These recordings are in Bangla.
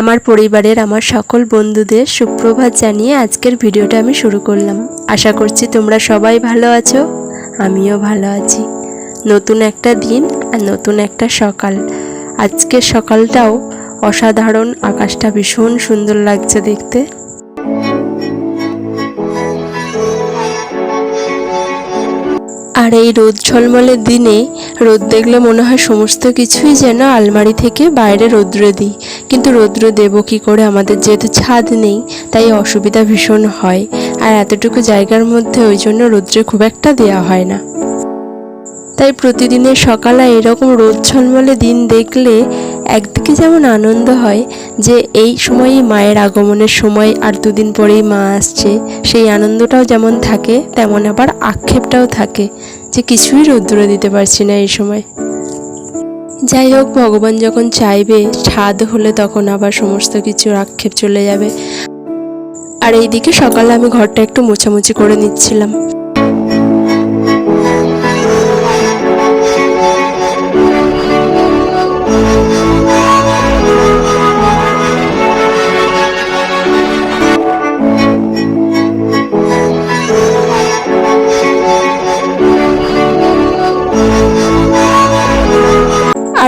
আমার পরিবারের আমার সকল বন্ধুদের সুপ্রভাত জানিয়ে আজকের ভিডিওটা আমি শুরু করলাম। আশা করছি তোমরা সবাই ভালো আছো, আমিও ভালো আছি। নতুন একটা দিন আর নতুন একটা সকাল। আজকের সকালটাও অসাধারণ, আকাশটা ভীষণ সুন্দর লাগছে দেখতে। আর এই রোদ ঝলমলের দিনে রোদ দেখলে মনে হয় সমস্ত কিছুই যেন আলমারি থেকে বাইরে রৌদ্রে দিই কিন্তু রৌদ্র দেব কি করে আমাদের যেহেতু ছাদ নেই, তাই অসুবিধা ভীষণ হয়। আর এতটুকু জায়গার মধ্যে ওই জন্য রৌদ্রে খুব একটা দেওয়া হয় না। তাই প্রতিদিনের সকালে এরকম রোদ ঝলমলে দিন দেখলে একদিকে যেমন আনন্দ হয় যে এই সময়ই মায়ের আগমনের সময় আর দুদিন পরেই মা আসছে, সেই আনন্দটাও যেমন থাকে, তেমন আবার আক্ষেপটাও থাকে। যে কিছুই রোদ্দুরে দিতে পারছি না এই সময়। যাই হোক, ভগবান যখন চাইবে ছাদ হলে তখন আবার সমস্ত কিছুর আক্ষেপ চলে যাবে। আর এইদিকে সকালে আমি ঘরটা একটু মোছামুছি করে নিচ্ছিলাম।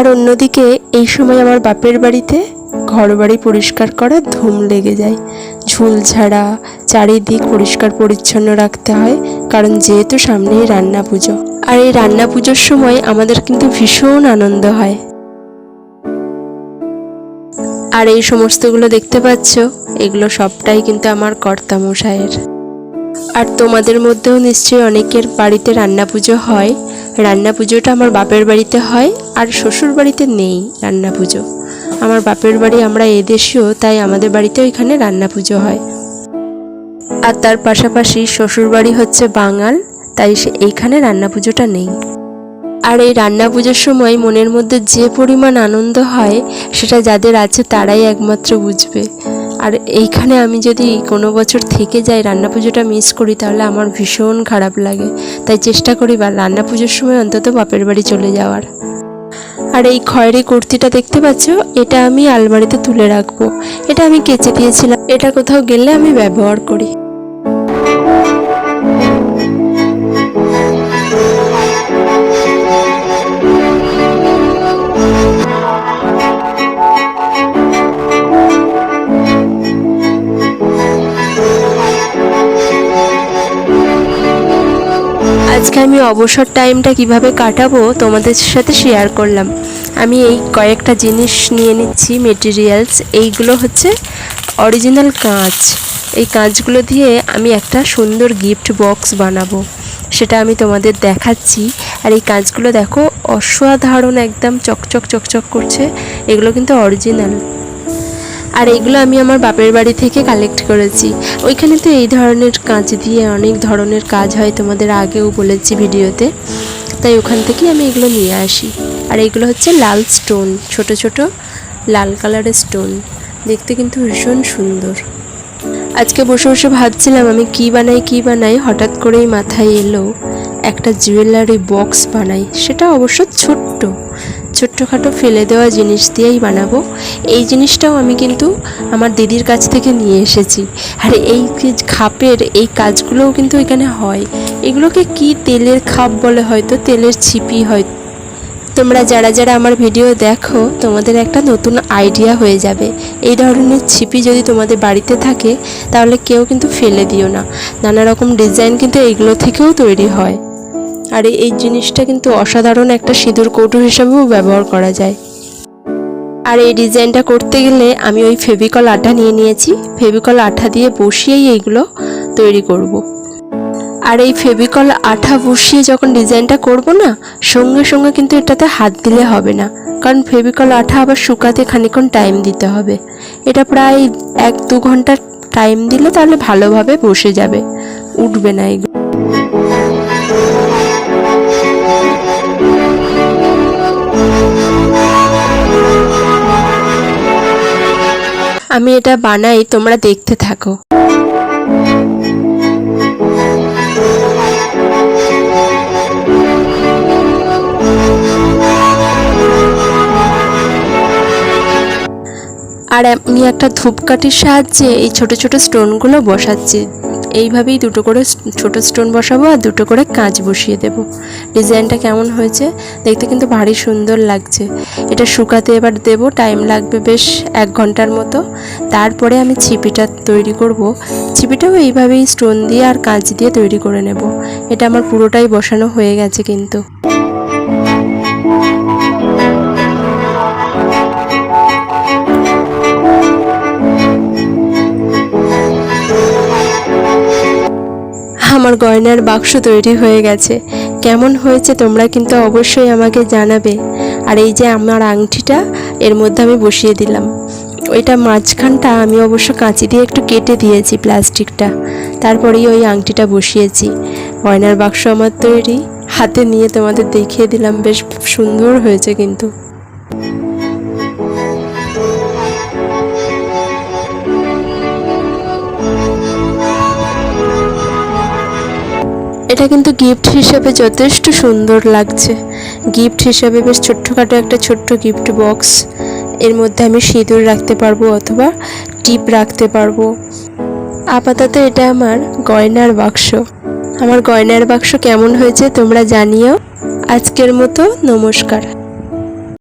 আর অন্যদিকে এই সময় আমার বাপের বাড়িতে ঘর বাড়ি পরিষ্কার করা ধুম লেগে যায়। ঝুল ঝাড়া, চারিদিক পরিষ্কার পরিচ্ছন্ন রাখতে হয়, কারণ যেহেতু সামনেই রান্না পুজো। আর এই রান্না পুজোর সময় আমাদের কিন্তু ভীষণ আনন্দ হয়। আর এই সমস্তগুলো দেখতে পাচ্ছ, এগুলো সবটাই কিন্তু আমার কর্তা মশাইয়ের আর তোমাদের মধ্যেও নিশ্চয়ই অনেকের বাড়িতে রান্না পুজো হয়। রান্না পুজোটা আমার বাপের বাড়িতে হয় আর শ্বশুর বাড়িতে নেই রান্না পুজো। আমার বাপের বাড়ি আমরা এদেশীয়, তাই আমাদের বাড়িতেও এখানে রান্না পুজো হয়। আর তার পাশাপাশি শ্বশুর বাড়ি হচ্ছে বাঙাল, তাই সে এইখানে রান্না পুজোটা নেই। আর এই রান্না পুজোর সময় মনের মধ্যে যে পরিমাণ আনন্দ হয়, সেটা যাদের আছে তারাই একমাত্র বুঝবে। আর এইখানে আমি যদি কোনো বছর থেকে যাই রান্না পুজোটা মিস করি, তাহলে আমার ভীষণ খারাপ লাগে। তাই চেষ্টা করি বা রান্না পুজোর সময় অন্তত বাপের বাড়ি চলে যাওয়ার। আর এই খয়েরি কুর্তিটা দেখতে পাচ্ছ? এটা আমি আলমারিতে তুলে রাখব। এটা আমি কেচে দিয়েছিলাম। এটা কোথাও গেলে আমি ব্যবহার করি। অবসর টাইমটা কীভাবে কাটাবো তোমাদের সাথে শেয়ার করলাম। আমি এই কয়েকটা জিনিস নিয়ে নিচ্ছি মেটেরিয়ালস এইগুলো হচ্ছে অরিজিনাল কাঁচ। এই কাঁচগুলো দিয়ে আমি একটা সুন্দর গিফট বক্স বানাবো, সেটা আমি তোমাদের দেখাচ্ছি। আর এই কাঁচগুলো দেখো অসাধারণ একদম চকচক চকচক করছে, এগুলো কিন্তু অরিজিনাল আর এগুলো আমি আমার বাপের বাড়ি থেকে কালেক্ট করেছি। ওইখানে তো এই ধরনের কাঁচ দিয়ে অনেক ধরনের কাজ হয় তোমাদের আগেও বলেছি ভিডিওতে। তাই ওখান থেকেই আমি এগুলো নিয়ে আসি। আর এগুলো হচ্ছে লাল স্টোন, ছোট ছোট লাল কালারের স্টোন। দেখতে কিন্তু ভীষণ সুন্দর। আজকে বসে বসে ভাবছিলাম আমি কি বানাই কি বানাই, হঠাৎ করেই মাথায় এলো একটা জুয়েলারি বক্স বানাই। সেটা অবশ্য ছোট্ট। ছোট্টখাটো ফেলে দেওয়া জিনিস দিয়েই বানাবো। এই জিনিসটাও আমি কিন্তু আমার দিদির কাছ থেকে নিয়ে এসেছি। আর এই খাপের এই কাজগুলোও কিন্তু এখানে হয়। এগুলোকে কি তেলের খাপ বলে হয়তো? তেলের ছিপি হয়। তোমরা যারা যারা আমার ভিডিও দেখো, তোমাদের একটা নতুন আইডিয়া হয়ে যাবে। এই ধরনের ছিপি যদি তোমাদের বাড়িতে থাকে, তাহলে কেউ কিন্তু ফেলে দিও না। নানা রকম ডিজাইন কিন্তু এইগুলো থেকেও তৈরি হয়। আর এই জিনিসটা কিন্তু অসাধারণ একটা সিঁদুর কৌটো হিসাবেও ব্যবহার করা যায়। আর এই ডিজাইনটা করতে গেলে আমি ওই ফেভিকল আঠা নিয়ে নিয়েছি। ফেভিকল আঠা দিয়ে বসিয়েই এইগুলো তৈরি করব। আর এই ফেভিকল আঠা বসিয়ে যখন ডিজাইনটা করব না, সঙ্গে সঙ্গে কিন্তু এটাতে হাত দিলে হবে না। কারণ ফেভিকল আঠা আবার শুকাতে খানিক্ষণ টাইম দিতে হবে। এটা প্রায় এক দু ঘণ্টা টাইম দিলে তাহলে ভালোভাবে বসে যাবে। উঠবে না এগুলো। আমি এটা বানাই, তোমরা দেখতে থাকো। আর এমনি একটা ধূপকাঠির সাহায্যে এই ছোট ছোট স্টোনগুলো বসাচ্ছি। এইভাবেই দুটো করে ছোট স্টোন বসাবো আর দুটো করে কাঁচ বসিয়ে দেব। ডিজাইনটা কেমন হয়েছে দেখতে কিন্তু ভারী সুন্দর লাগছে। এটা শুকাতে এবার দেব, টাইম লাগবে বেশ এক ঘণ্টার মতো। তারপরে আমি ছিপিটা তৈরি করব। ছিপিটাও এইভাবেই স্টোন দিয়ে আর কাঁচ দিয়ে তৈরি করে নেব। এটা আমার পুরোটাই বসানো হয়ে গেছে কিন্তু। আমার গয়নার বাক্স তৈরি হয়ে গেছে। কেমন হয়েছে তোমরা কিন্তু অবশ্যই আমাকে জানাবে। আর এই যে আমার আংটিটা, এর মধ্যে আমি বসিয়ে দিলাম। ওইটা মাঝখানটা আমি অবশ্য কাঁচি দিয়ে একটু কেটে দিয়েছি প্লাস্টিকটা। তারপরেই ওই আংটিটা বসিয়েছি। গয়নার বাক্স আমার তৈরি। হাতে নিয়ে তোমাদের দেখিয়ে দিলাম, বেশ সুন্দর হয়েছে কিন্তু। এটা কিন্তু গিফট হিসাবে যথেষ্ট সুন্দর লাগছে। গিফট হিসাবে বেশ ছোট্টখাটো একটা ছোট্ট গিফট বক্স এর মধ্যে আমি সিঁদুর রাখতে পারব অথবা টিপ রাখতে পারব। আপাতত এটা আমার গয়নার বাক্স। আমার গয়নার বাক্স কেমন হয়েছে তোমরা জানিও। আজকের মতো নমস্কার।